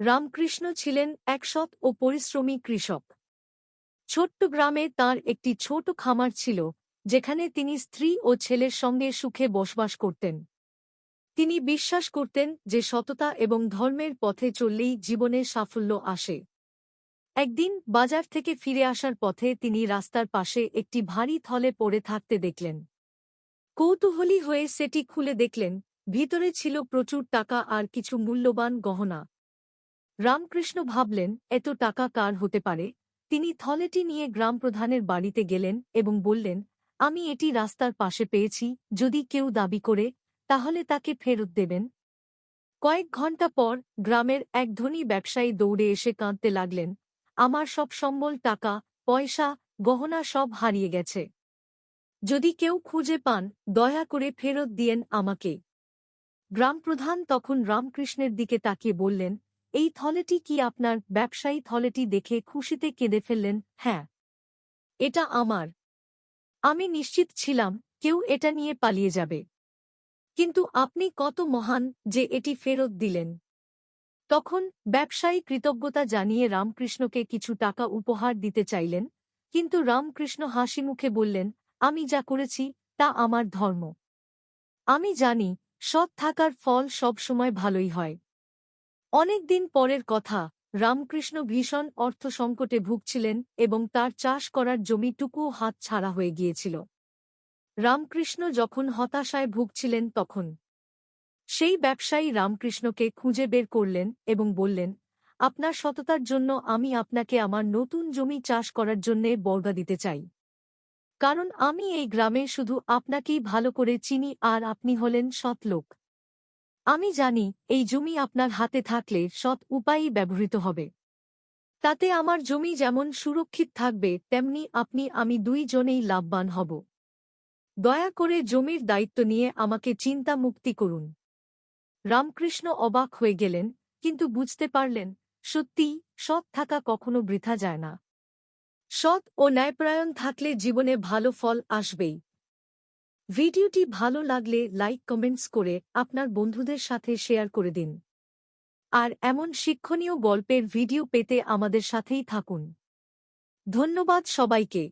রামকৃষ্ণ ছিলেন এক সৎ ও পরিশ্রমী কৃষক। ছোট্ট গ্রামে তার একটি ছোট খামার ছিল, যেখানে তিনি স্ত্রী ও ছেলের সঙ্গে সুখে বসবাস করতেন। তিনি বিশ্বাস করতেন যে সততা এবং ধর্মের পথে চললেই জীবনে সাফল্য আসে। একদিন বাজার থেকে ফিরে আসার পথে তিনি রাস্তার পাশে একটি ভারী থলে পড়ে থাকতে দেখলেন। কৌতূহলী হয়ে সেটি খুলে দেখলেন, ভিতরে ছিল প্রচুর টাকা আর কিছু মূল্যবান গহনা। রামকৃষ্ণ ভাবলেন, এত টাকা কার হতে পারে? তিনি থলেটি নিয়ে গ্রামপ্রধানের বাড়িতে গেলেন এবং বললেন, আমি এটি রাস্তার পাশে পেয়েছি, যদি কেউ দাবি করে, তাহলে তাকে ফেরত দেবেন। কয়েক ঘণ্টা পর গ্রামের এক ধনী ব্যবসায়ী দৌড়ে এসে কাঁদতে লাগলেন, আমার সব সম্বল, টাকা, পয়সা, গহনা সব হারিয়ে গেছে। যদি কেউ খুঁজে পান, দয়া করে ফেরত দিয়েন আমাকে। গ্রামপ্রধান তখন রামকৃষ্ণের দিকে তাকিয়ে বললেন এই থলেটি কি আপনার ব্যবসায়ী থলেটি দেখে খুশিতে কেঁদে ফেললেন? হ্যাঁ। এটা আমার। আমি নিশ্চিত ছিলাম, কেউ এটা নিয়ে পালিয়ে যাবে। কিন্তু আপনি কত মহান যে এটি ফেরত দিলেন। তখন ব্যবসায়ী কৃতজ্ঞতা জানিয়ে রামকৃষ্ণকে কিছু টাকা উপহার দিতে চাইলেন, কিন্তু রামকৃষ্ণ হাসি মুখে বললেন, আমি যা করেছি, তা আমার ধর্ম। আমি জানি, সৎ থাকার ফল সবসময় ভালোই হয়। অনেক দিন পরের কথা, রামকৃষ্ণ ভীষণ অর্থ সংকটে ভুগছিলেন এবং তার চাষ করার জমিটুকুও হাত ছাড়া হয়ে গিয়েছিল। রামকৃষ্ণ যখন হতাশায় ভুগছিলেন তখন, সেই ব্যবসায়ী রামকৃষ্ণকে খুঁজে বের করলেন এবং বললেন, আপনার সততার জন্য আমি আপনাকে আমার নতুন জমি চাষ করার জন্যে বর্গা দিতে চাই। কারণ আমি এই গ্রামে শুধু আপনাকেই ভালো করে চিনি আর আপনি হলেন সৎ লোক আমি জানি, এই জমি আপনার হাতে থাকলে সৎ উপায়ই ব্যবহৃত হবে। তাতে আমার জমি যেমন সুরক্ষিত থাকবে, তেমনি আপনি, আমি দুইজনেই লাভবান হব। দয়া করে জমির দায়িত্ব নিয়ে আমাকে চিন্তা মুক্তি করুন। রামকৃষ্ণ অবাক হয়ে গেলেন, কিন্তু বুঝতে পারলেন, সত্যি, সৎ থাকা কখনো বৃথা যায় না। সৎ ও ন্যায়প্রায়ণ থাকলে জীবনে ভালো ফল আসবেই। ভিডিওটি ভালো লাগলে লাইক কমেন্টস করে আপনার বন্ধুদের সাথে শেয়ার করে দিন। আর এমন শিক্ষণীয় গল্পের ভিডিও পেতে আমাদের সাথেই থাকুন। ধন্যবাদ সবাইকে।